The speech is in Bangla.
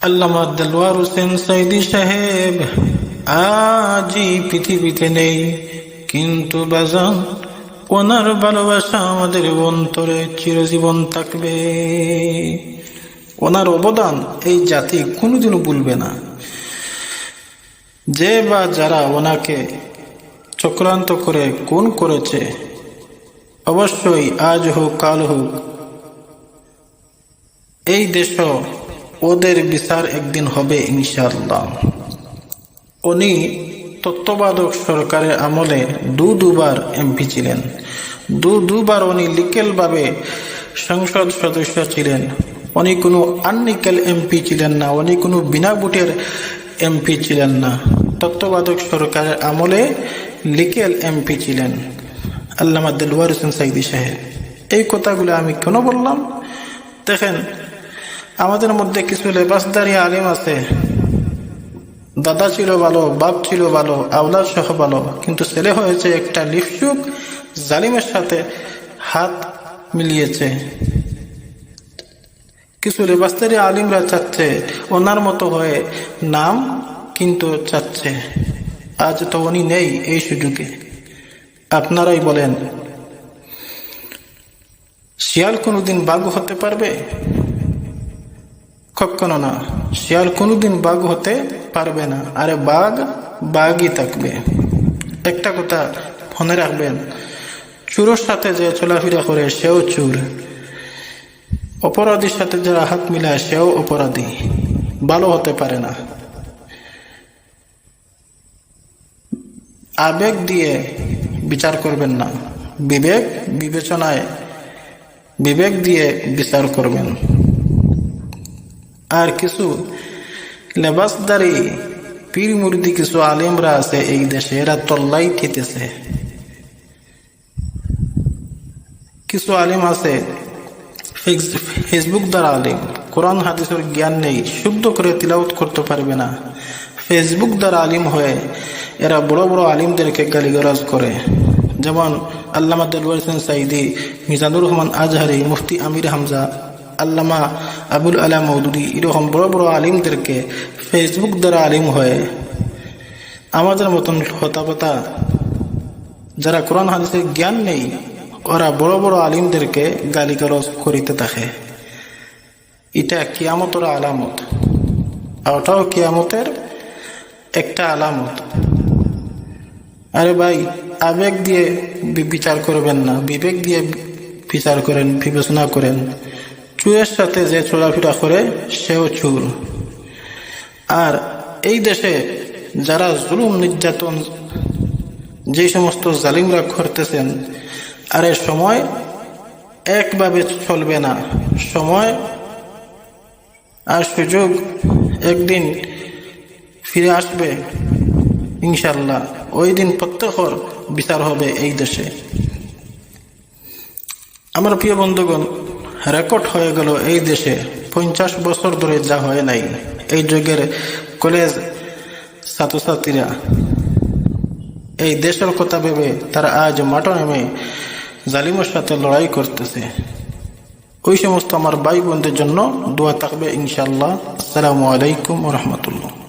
আল্লামা দেলওয়ার হোসেন সাইদি সাহেব, আজই পৃথিবীতে নেই। কিন্তু বাজান, ওনার ভালোবাসা আমাদের অন্তরে চিরজীবন থাকবে। ওনার অবদান এই জাতি কোনোদিনও ভুলবে না। যে বা যারা ওনাকে চক্রান্ত করে কোন করেছে, অবশ্যই আজ হোক, কাল হোক, এই দেশ ওদের বিচার একদিন হবে ইনশাল্লাহ উনি তত্ত্ববাদক সরকারের আমলে দু দুবার এমপি ছিলেন। দু দুবার উনি লিকেলভাবে সংসদ সদস্য ছিলেন। উনি কোনো আননিকেল এমপি ছিলেন না, উনি কোনো বিনা ভোটের এমপি ছিলেন না। তত্ত্ববাদক সরকারের আমলে লিকেল এমপি ছিলেন। আল্লামা দিলওয়ার হোসেন সাইদি সাহেব। এই কথাগুলো আমি কেন বললাম? দেখেন আমাদের মধ্যে কিছু লেবাসদারি আলিম আছে। দাদা ছিল ভালো, বাপ ছিল ভালো, আওলাদ সহ ভালো। কিন্তু ছেলে হয়েছে একটা লিপসুক জালিমের সাথে হাত মিলিয়েছে। কিছু লেবাস্তারি আলিমরা চাচ্ছে, ওনার মতো হয়ে নাম কিন্তু চাচ্ছে। আজ তো উনি নেই এই সুযোগে। আপনারাই বলেন, শিয়াল কোনোদিন বাঘ হতে পারবে? কখনো না। শিয়াল কোনোদিন বাঘ হতে পারবে না। আরে বাঘ, বাঘই থাকবে। একটা কথা মনে রাখবেন, চুরের সাথে যে চলাফেরা করে, সেও চুর। অপরাধীর সাথে যারা হাত মিলায়, সেও অপরাধী। ভালো হতে পারে না। আবেগ দিয়ে বিচার করবেন না। বিবেক বিবেচনায়, বিবেক দিয়ে বিচার করবেন। আর কিছু লেবাসদারি পীর মুরিদি কিছু আলিমরা আছে এই দেশে, এরা তল্লাই খেতেছে। কিছু আলিম আছে ফেসবুক দ্বারা আলিম, কোরআন, হাদিসের জ্ঞান নেই, শুদ্ধ করে তিলাউত করতে পারবে না। ফেসবুক দ্বারা আলিম হয়ে এরা বড় বড় আলিমদেরকে গালিগালাজ করে। যেমন আল্লামা দেলওয়ার সাইদি, মিজানুর রহমান আজহারি, মুফতি আমির হামজা আল্লামা আবুল আলা মৌদুদি, এরকম বড় বড় আলিমদেরকে ফেসবুক দ্বারা আলিম হয়ে। আমাদের মতন হতাপতা, যারা কোরআন হাদিসের জ্ঞান নেই, ওরা বড় বড় আলিমদেরকে গালিগালজ করিতে থাকে এটা কিয়ামতের আলামত। আর ওটাও কিয়ামতের একটা আলামত। আরে ভাই, আবেগ দিয়ে বিচার করবেন না। বিবেক দিয়ে বিচার করেন, বিবেচনা করেন। চুরের সাথে যে চলাফেরা করে, সেও চুর আর এই দেশে যারা জুলুম নির্যাতন, যে সমস্ত জালিমরা করতেছেন, আরে সময় একভাবে চলবে না। সময় আর সুযোগ একদিন ফিরে আসবে ইনশাল্লাহ ওই দিন প্রত্যেকর বিচার হবে এই দেশে। আমার প্রিয় বন্ধুগণ রেকর্ড হয়ে গেল এই দেশে। পঞ্চাশ বছর ধরে যা হয় নাই। এই যুগের কলেজ ছাত্রছাত্রীরা এই দেশের কথা ভেবে তারা আজ মাঠ নেমে জালিমের সাথে লড়াই করতেছে। ওই সমস্ত আমার ভাই বোনদের জন্য দোয়া থাকবে ইনশাল্লাহ আসসালামু আলাইকুম রহমতুল্লাহ।